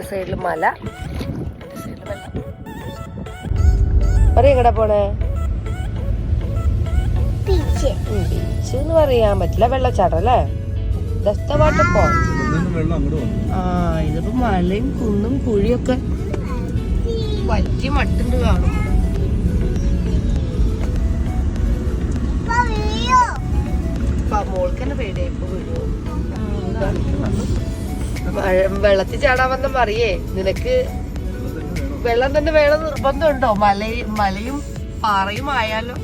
ഒരു സൈഡിൽ മല. പറയും എങ്ങടാ പോണേ? ബീച്ച്. എന്ന് പറയാൻ പറ്റില്ല. വെള്ളച്ചാട്ടം അല്ലേ? ദസ്ത വാട്ടർഫോൾ ഇവിടുന്ന് വെള്ളം അങ്ങോട്ട് വന്നു. ആ ഇതിപ്പോ മലയും കുന്നും കുഴിയൊക്കെ വറ്റി മട്ടുണ്ട് കാണും. മോൾക്ക് തന്നെ പേടിയായി ഇപ്പൊ വെള്ളത്തിൽ ചാടാൻ വന്ന മറിയേ നിനക്ക് വെള്ളം തന്നെ വേണം നിർബന്ധമുണ്ടോ? മല മലയും പാറയും ആയാലോ?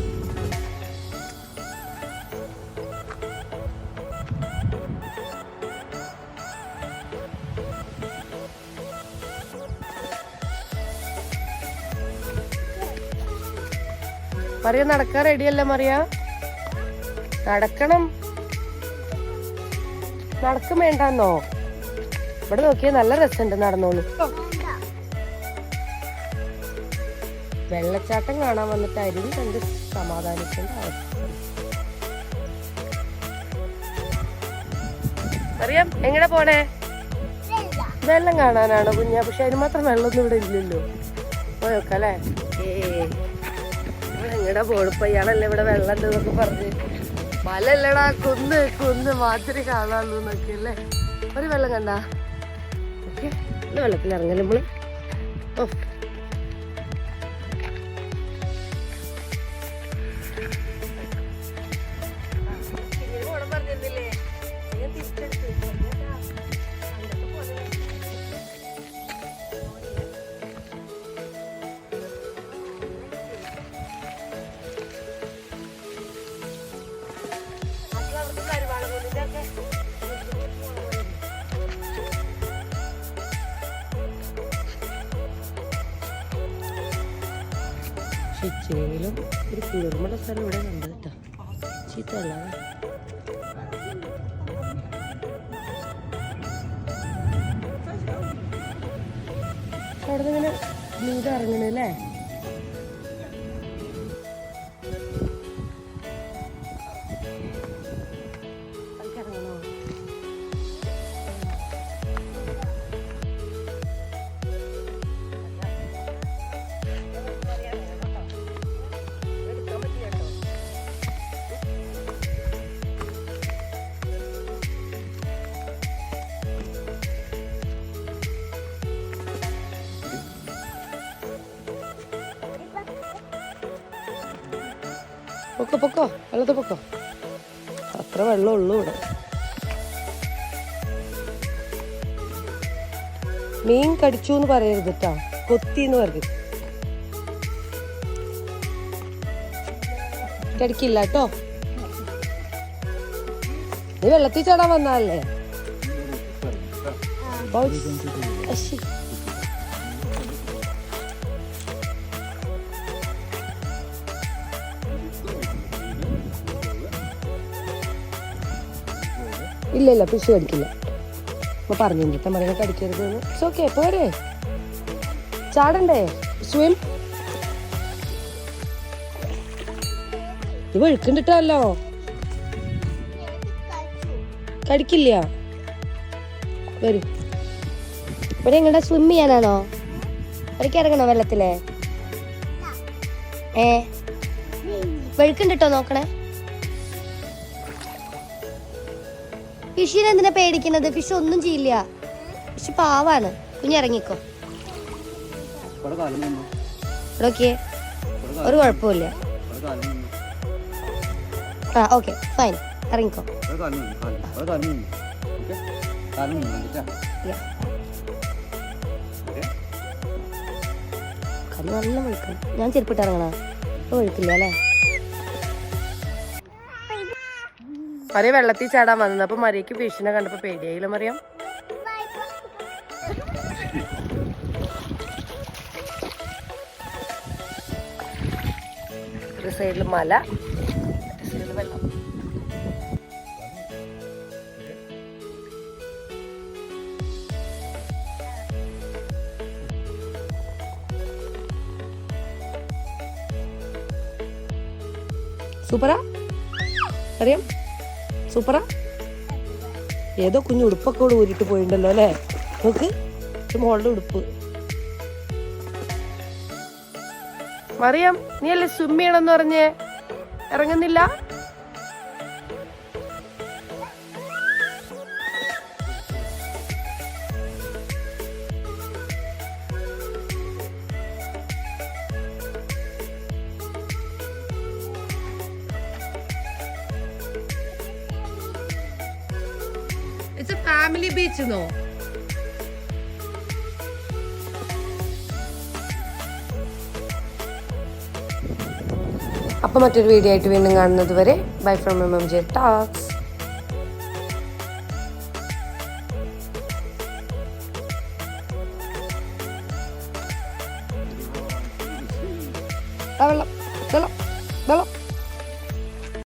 മറിയ നടക്കാൻ റെഡിയല്ല മറിയ? നടക്കണം. നടക്കും വേണ്ടെന്നോ? ഇവിടെ നോക്കിയാൽ നല്ല രസമുണ്ട് നടന്നോളൂ. വെള്ളച്ചാട്ടം കാണാൻ വന്നിട്ട് അരുവി കണ്ട് സമാധാനിക്കേണ്ട അവസ്ഥ. അറിയാം എങ്ങനെ പോണേ? വെള്ളം കാണാനാണോ കുഞ്ഞ? പക്ഷെ അതിന് മാത്രം വെള്ളമൊന്നും ഇവിടെ ഇല്ലല്ലോ. പോയോക്കല്ലേ ഏ എങ്ങടാ പോണിപ്പോ ഇയാളല്ലേ ഇവിടെ വെള്ളം ഉണ്ട് എന്നൊക്കെ പറഞ്ഞ്. മലല്ലടാ കുന്ന് കുന്ന് മാത്രമേ കാണാനുള്ളൂ എന്നൊക്കെ അല്ലേ? ഒരു വെള്ളം കണ്ട? ഓക്കെ വെള്ളത്തിൽ ഇറങ്ങലും നമ്മൾ ഓ. ഇച്ചിരിയെങ്കിലും ഒരു കുളിർമയുടെ സ്ഥലം ഇവിടെ കണ്ടത് കേട്ടോ ചീത്തല്ല അവിടെ നിന്ന് ഇങ്ങനെ ഇറങ്ങണല്ലേ പൊക്കോ പൊക്കോ വെള്ളത്തെ പൊക്കോ. അത്ര വെള്ളം ഉള്ളൂ ഇവിടെ. മീൻ കടിച്ചു എന്ന് പറയരുത് കേട്ടോ കൊത്തി എന്ന് പറയും കടിക്കില്ല കേട്ടോ നീ വെള്ളത്തിൽ ചാടാൻ വന്നാലേ ഇല്ല ഇല്ല പിശു കടിക്കില്ല അപ്പൊ പറഞ്ഞു ഇന്നത്തെ മറിയെ കടിക്കരുത് ഇറ്റ്സ് ഓക്കെ പോരെ. ചാടണ്ടേ? സ്വിം ഇത് വെളുക്കണ്ടിട്ടല്ലോ കടിക്കില്ല. വരൂ. ഇവിടെ എങ്ങനെ സ്വിം ചെയ്യാനാണോ? ഇടയ്ക്ക് ഇറങ്ങണോ വെള്ളത്തിലെ? ഏ? വെളുക്കുണ്ടിട്ടോ നോക്കണേ. ഫിഷിനെ എന്തിനാ പേടിക്കുന്നത്? ഫിഷ് ഒന്നും ചെയ്യില്ല. ഫിഷ് പാവാണ്. കുഞ്ഞിറങ്ങിക്കോ ഇവിടെ ഇവിടെ ഒരു കുഴപ്പമില്ല ആ ഓക്കെ ഫൈൻ. ഇറങ്ങിക്കോ. ഓക്കെ. ഓക്കെ കല്ല് നല്ല വെളുക്കണം. ഞാൻ ചെരുപ്പിട്ട് ഇറങ്ങണ ഇപ്പൊ വിളിക്കില്ല അല്ലേ? മറിയ വെള്ളത്തിൽ ചാടാൻ വന്നത്. അപ്പൊ മറിയക്ക് ഫിഷിനെ കണ്ടപ്പോ പേടിയായില്ല മറിയാം? ഒരു സൈഡിൽ മല സൈഡിൽ വെള്ളം. സൂപ്പറാ? അറിയാം സൂപ്പറാ. ഏതോ കുഞ്ഞു ഉടുപ്പൊക്കെ കൂടെ ഊരിട്ട് പോയിണ്ടല്ലോ അല്ലേ? നോക്ക് മോളുടെ ഉടുപ്പ്. മറിയാം നീ അല്ലേ സ്വിം ചെയ്യണമെന്ന് പറഞ്ഞേ? ഇറങ്ങുന്നില്ല? Family beach no? അപ്പോൾ മറ്റൊരു വീഡിയോ ആയിട്ട് വീണ്ടും കാണുന്നത് വരെ bye from M M J tax വെള്ളം വെള്ളം.